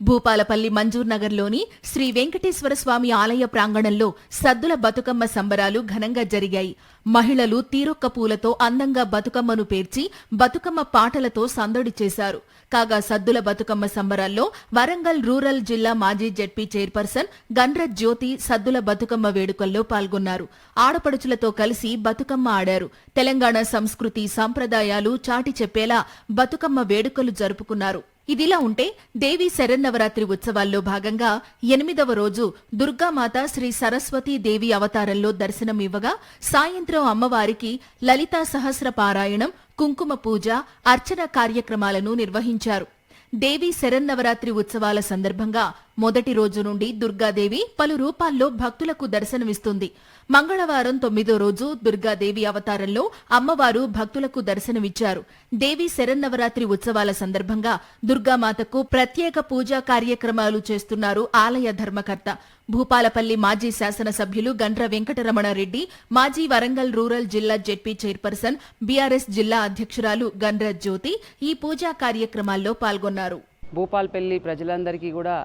భూపాలపల్లి మంజూర్ నగర్లోని శ్రీ వెంకటేశ్వర స్వామి ఆలయ ప్రాంగణంలో సద్దుల బతుకమ్మ సంబరాలు ఘనంగా జరిగాయి. మహిళలు తీరొక్క పూలతో అందంగా బతుకమ్మను పేర్చి బతుకమ్మ పాటలతో సందడి చేశారు. కాగా సద్దుల బతుకమ్మ సంబరాల్లో వరంగల్ రూరల్ జిల్లా మాజీ జడ్పీ చైర్పర్సన్ గండ్ర జ్యోతి సద్దుల బతుకమ్మ వేడుకల్లో పాల్గొన్నారు. ఆడపడుచులతో కలిసి బతుకమ్మ ఆడారు. తెలంగాణ సంస్కృతి సంప్రదాయాలు చాటి చెప్పేలా బతుకమ్మ వేడుకలు జరుపుకున్నారు. ఇదిలా ఉంటే దేవి శరన్నవరాత్రి ఉత్సవాల్లో భాగంగా ఎనిమిదవ రోజు దుర్గామాత శ్రీ సరస్వతీ దేవి అవతారంలో దర్శనం ఇవ్వగా సాయంత్రం అమ్మవారికి లలితా సహస్ర పారాయణం కుంకుమ పూజ అర్చన కార్యక్రమాలను నిర్వహించారు. దేవి శరన్నవరాత్రి ఉత్సవాల సందర్భంగా మొదటి రోజు నుండి దుర్గాదేవి పలు రూపాల్లో భక్తులకు దర్శనమిస్తుంది. మంగళవారం తొమ్మిదో రోజు దుర్గాదేవి అవతారంలో అమ్మవారు భక్తులకు దర్శనమిచ్చారు. దేవి శరన్నవరాత్రి ఉత్సవాల సందర్భంగా దుర్గామాతకు ప్రత్యేక పూజా కార్యక్రమాలు చేస్తున్నారు ఆలయ ధర్మకర్త. భూపాలపల్లి మాజీ శాసనసభ్యులు గండ్ర వెంకటరమణారెడ్డి మాజీ వరంగల్ రూరల్ జిల్లా జెడ్పీ చైర్పర్సన్ బీఆర్ఎస్ జిల్లా అధ్యక్షురాలు గండ్ర జ్యోతి ఈ పూజా కార్యక్రమాల్లో పాల్గొన్నారు. భూపాల్పల్లి ప్రజలందరికీ కూడా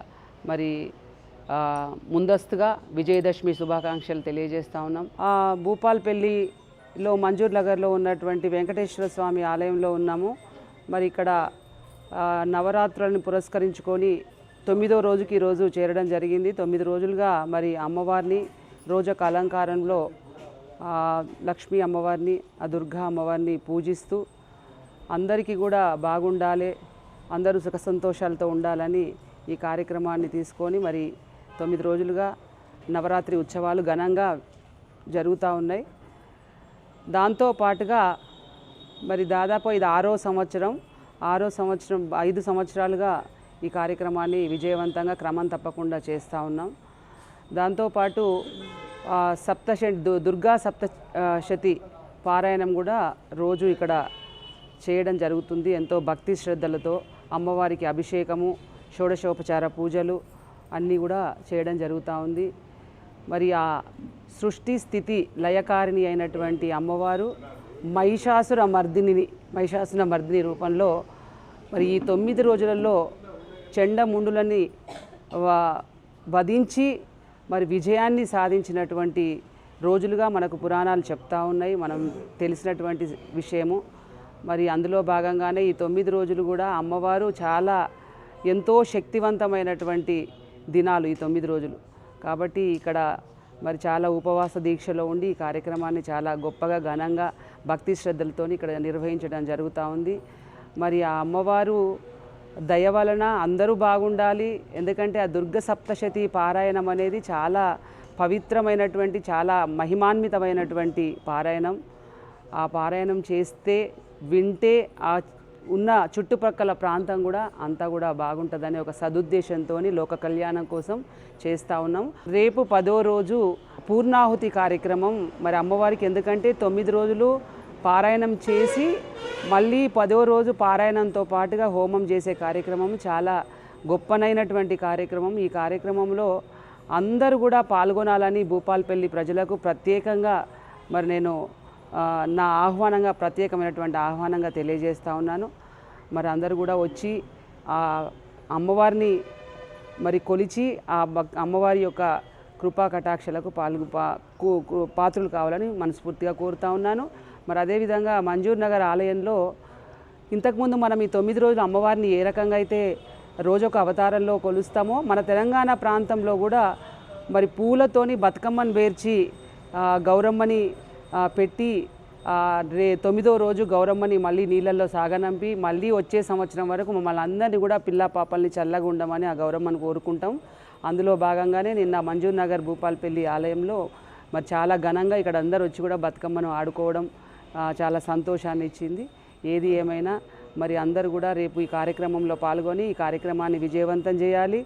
మరి ముందస్తుగా విజయదశమి శుభాకాంక్షలు తెలియజేస్తూ ఉన్నాం. ఆ, భూపాల్పల్లిలో మంజూర్ నగర్లో ఉన్నటువంటి వెంకటేశ్వర స్వామి ఆలయంలో ఉన్నాము. మరి ఇక్కడ నవరాత్రులను పురస్కరించుకొని తొమ్మిదో రోజుకి ఈరోజు చేరడం జరిగింది. తొమ్మిది రోజులుగా మరి అమ్మవారిని రోజొక అలంకారంలో లక్ష్మీ అమ్మవారిని ఆ దుర్గా అమ్మవారిని పూజిస్తూ అందరికీ కూడా బాగుండాలి అందరూ సుఖ సంతోషాలతో ఉండాలని ఈ కార్యక్రమాన్ని తీసుకొని మరి తొమ్మిది రోజులుగా నవరాత్రి ఉత్సవాలు ఘనంగా జరుగుతూ ఉన్నాయి. దాంతో పాటుగా మరి దాదాపు ఇది ఆరో సంవత్సరం ఆరో సంవత్సరం ఐదు సంవత్సరాలుగా ఈ కార్యక్రమాన్ని విజయవంతంగా క్రమం తప్పకుండా చేస్తూ ఉన్నాం. దాంతోపాటు సప్తశ దు- దుర్గా సప్త శతి పారాయణం కూడా రోజు ఇక్కడ చేయడం జరుగుతుంది. ఎంతో భక్తి శ్రద్ధలతో అమ్మవారికి అభిషేకము షోడశోపచార పూజలు అన్నీ కూడా చేయడం జరుగుతూ ఉంది. మరి ఆ సృష్టి స్థితి లయకారిణి అయినటువంటి అమ్మవారు మహిషాసుర మర్దిని మహిషాసుర మర్దిని రూపంలో మరి ఈ తొమ్మిది రోజులలో చెండముండులని వ- వధించి మరి విజయాన్ని సాధించినటువంటి రోజులుగా మనకు పురాణాలు చెప్తా ఉన్నాయి. మనం తెలిసినటువంటి విషయము. మరి అందులో భాగంగానే ఈ తొమ్మిది రోజులు కూడా అమ్మవారు చాలా ఎంతో శక్తివంతమైనటువంటి దినాలు ఈ తొమ్మిది రోజులు. కాబట్టి ఇక్కడ మరి చాలా ఉపవాస దీక్షలో ఉండి ఈ కార్యక్రమాన్ని చాలా గొప్పగా ఘనంగా భక్తి శ్రద్ధలతో ఇక్కడ నిర్వహించడం జరుగుతూ ఉంది. మరి ఆ అమ్మవారు దయ వలన అందరూ బాగుండాలి. ఎందుకంటే ఆ దుర్గ సప్తశతి పారాయణం అనేది చాలా పవిత్రమైనటువంటి చాలా మహిమాన్వితమైనటువంటి పారాయణం. ఆ పారాయణం చేస్తే వింటే ఆ ఉన్న చుట్టుపక్కల ప్రాంతం కూడా అంతా కూడా బాగుంటుందని ఒక సదుద్దేశంతో లోక కళ్యాణం కోసం చేస్తూ ఉన్నాం. రేపు పదో రోజు పూర్ణాహుతి కార్యక్రమం. మరి అమ్మవారికి ఎందుకంటే తొమ్మిది రోజులు పారాయణం చేసి మళ్ళీ పదో రోజు పారాయణంతో పాటుగా హోమం చేసే కార్యక్రమం చాలా గొప్పనైనటువంటి కార్యక్రమం. ఈ కార్యక్రమంలో అందరూ కూడా పాల్గొనాలని భూపాల్పల్లి ప్రజలకు ప్రత్యేకంగా మరి నేను నా ఆహ్వానంగా ప్రత్యేకమైనటువంటి ఆహ్వానంగా తెలియజేస్తూ ఉన్నాను. మరి అందరూ కూడా వచ్చి ఆ అమ్మవారిని మరి కొలిచి ఆ అమ్మవారి యొక్క కృపా కటాక్షలకు పాల్గొ పా- పాత్రలు కావాలని మనస్ఫూర్తిగా కోరుతా ఉన్నాను. మరి అదేవిధంగా మంజూర్ నగర్ ఆలయంలో ఇంతకుముందు మనం ఈ తొమ్మిది రోజులు అమ్మవారిని ఏ రకంగా అయితే రోజొక అవతారంలో కొలుస్తామో మన తెలంగాణ ప్రాంతంలో కూడా మరి పూలతోని బతుకమ్మను పేర్చి గౌరమ్మని పెట్టి రే తొమ్మిదో రోజు గౌరమ్మని మళ్ళీ నీళ్ళల్లో సాగనంపి మళ్ళీ వచ్చే సంవత్సరం వరకు మమ్మల్ని అందరినీ కూడా పిల్ల పాపల్ని చల్లగా ఉండమని ఆ గౌరమ్మని కోరుకుంటాం. అందులో భాగంగానే నిన్న మంజూర్ నగర్ భూపాల్పల్లి ఆలయంలో మరి చాలా ఘనంగా ఇక్కడ అందరూ వచ్చి కూడా బతుకమ్మను ఆడుకోవడం చాలా సంతోషాన్ని ఇచ్చింది. ఏది ఏమైనా మరి అందరు కూడా రేపు ఈ కార్యక్రమంలో పాల్గొని ఈ కార్యక్రమాన్ని విజయవంతం చేయాలి.